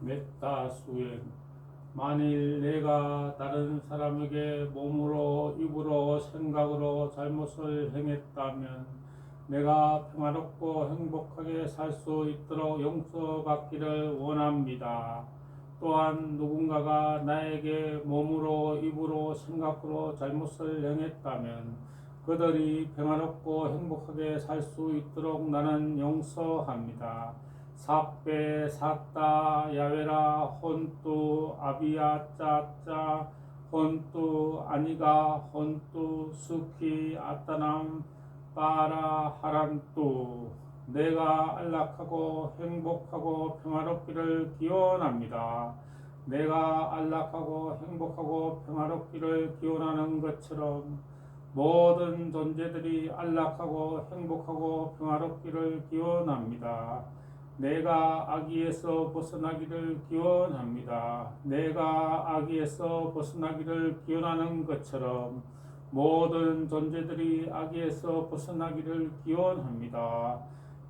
메타 수행 만일 내가 다른 사람에게 몸으로 입으로 생각으로 잘못을 행했다면 내가 평화롭고 행복하게 살 수 있도록 용서받기를 원합니다. 또한 누군가가 나에게 몸으로 입으로 생각으로 잘못을 행했다면 그들이 평화롭고 행복하게 살 수 있도록 나는 용서합니다. 사페 사따 야외라 혼뚜 아비야 짜짜 혼뚜 아니가 혼뚜 수키 아따남 빠라 하란뚜 내가 안락하고 행복하고 평화롭기를 기원합니다. 내가 안락하고 행복하고 평화롭기를 기원하는 것처럼 모든 존재들이 안락하고 행복하고 평화롭기를 기원합니다. 내가 악의에서 벗어나기를 기원합니다. 내가 악의에서 벗어나기를 기원하는 것처럼 모든 존재들이 악의에서 벗어나기를 기원합니다.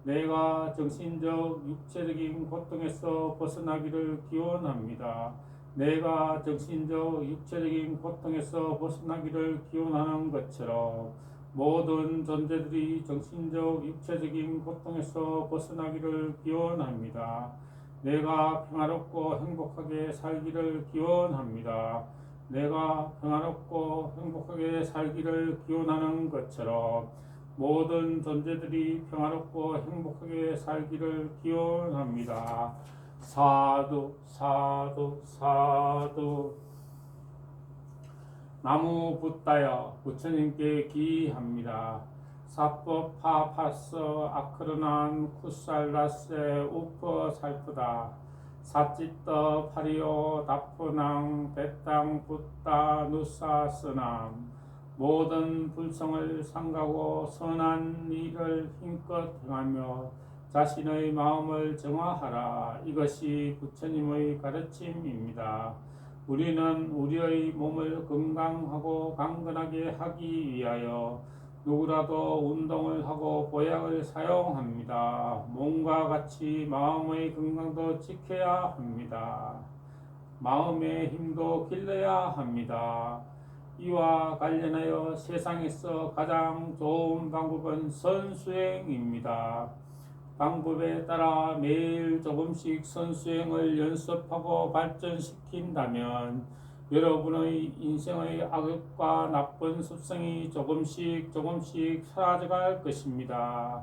내가 정신적, 육체적인 고통에서 벗어나기를 기원합니다. 내가 정신적, 육체적인 고통에서 벗어나기를 기원하는 것처럼 모든 존재들이 정신적, 육체적인 고통에서 벗어나기를 기원합니다. 내가 평화롭고 행복하게 살기를 기원합니다. 내가 평화롭고 행복하게 살기를 기원하는 것처럼 모든 존재들이 평화롭고 행복하게 살기를 기원합니다. 사두, 사두, 사두. 나무 붓다여 부처님께 기합니다. 사법 파파스 아크르난 쿠살라세 우퍼 살프다. 사찌떠 파리오 다프낭 배땅 붓다 누사스남 모든 불성을 상가고 선한 일을 힘껏 행하며 자신의 마음을 정화하라. 이것이 부처님의 가르침입니다. 우리는 우리의 몸을 건강하고 강건하게 하기 위하여 누구라도 운동을 하고 보약을 사용합니다. 몸과 같이 마음의 건강도 지켜야 합니다. 마음의 힘도 길러야 합니다. 이와 관련하여 세상에서 가장 좋은 방법은 선수행입니다. 방법에 따라 매일 조금씩 선수행을 연습하고 발전시킨다면 여러분의 인생의 악과 나쁜 습성이 조금씩 조금씩 사라져갈 것입니다.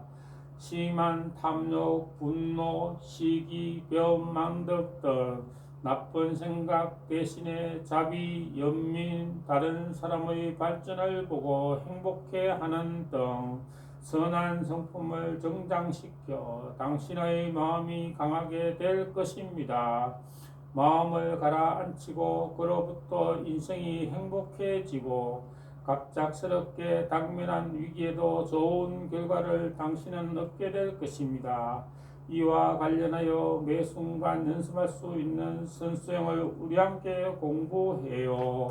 심한 탐욕, 분노, 시기, 병, 망덕 등 나쁜 생각 대신에 자비, 연민, 다른 사람의 발전을 보고 행복해하는 등 선한 성품을 정장시켜 당신의 마음이 강하게 될 것입니다. 마음을 가라앉히고 그로부터 인생이 행복해지고 갑작스럽게 당면한 위기에도 좋은 결과를 당신은 얻게 될 것입니다. 이와 관련하여 매 순간 연습할 수 있는 선수형을 우리 함께 공부해요.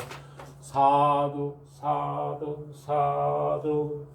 사두, 사두, 사두.